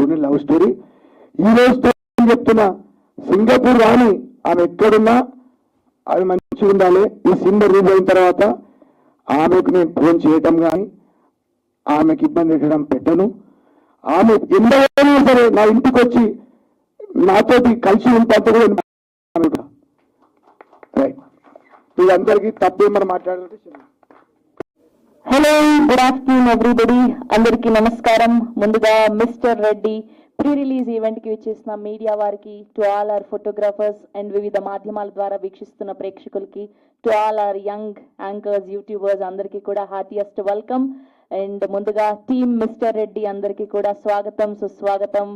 చూడండి love story. ఈ రోజుతో చెప్తున్నా? సింగపూర్ రాని ఆమె ఎక్కడున్నా? ఆమె మంచిగా ఉండాలి. ఈ సినిమా రిలీజ్ అయిన తర్వాత ఆమెకు నేను ఫోన్ చేయటం కానీ ఆమెకి ఇబ్బంది పెట్టడం పెట్టను. ఆమె ఎంతైనా సరే నా ఇంటికి వచ్చి నాతోటి కలిసి ఉంటాంత కూడా నేను రైట్. ఇదందరికీ తప్పేమని మాట్లాడాలంటే హలో గుడ్ ఆఫ్టర్నూన్ ఎవ్రీబడి అందరికీ నమస్కారం. ముందుగా మిస్టర్ రెడ్డి ప్రీ రిలీజ్ ఈవెంట్కి విచ్చేసిన మీడియా వారికి to all our photographers and వివిధ మాధ్యమాల ద్వారా వీక్షిస్తున్న ప్రేక్షకులకి to all our young anchors YouTubers అందరికీ కూడా హార్టియస్ట్ వెల్కమ్ అండ్ ముందుగా టీమ్ మిస్టర్ రెడ్డి అందరికీ కూడా స్వాగతం సుస్వాగతం.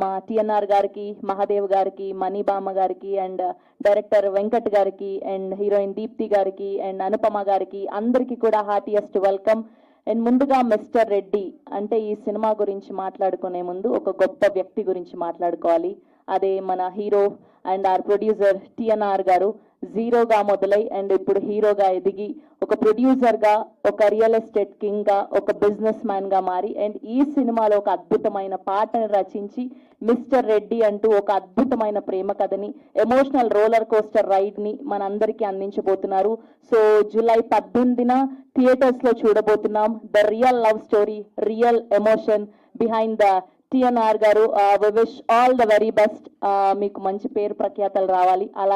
మా టిఎన్ఆర్ గారికి మహాదేవ్ గారికి మణిబామ గారికి అండ్ డైరెక్టర్ వెంకట్ గారికి అండ్ హీరోయిన్ దీప్తి గారికి అండ్ అనుపమ గారికి అందరికీ కూడా హార్టియస్ట్ వెల్కమ్. అండ్ ముందుగా మిస్టర్ రెడ్డి అంటే ఈ సినిమా గురించి మాట్లాడుకునే ముందు ఒక గొప్ప వ్యక్తి గురించి మాట్లాడుకోవాలి. అదే మన hero and our producer TNR గారు. జీరోగా మొదలై అండ్ ఇప్పుడు హీరోగా ఎదిగి ఒక ప్రొడ్యూసర్గా ఒక రియల్ ఎస్టేట్ కింగ్గా ఒక బిజినెస్ మ్యాన్గా మారి అండ్ ఈ సినిమాలో ఒక అద్భుతమైన పాటను రచించి మిస్టర్ రెడ్డి అంటూ ఒక అద్భుతమైన ప్రేమ కథని ఎమోషనల్ రోలర్ కోస్టర్ రైడ్ని మనందరికీ అందించబోతున్నారు. సో జూలై పద్దెనిమిదిన థియేటర్స్లో చూడబోతున్నాం. The real love story real emotion behind the TNR గారు we wish all the very best మీకు మంచి పేరు ప్రఖ్యాతలు రావాలి. అలా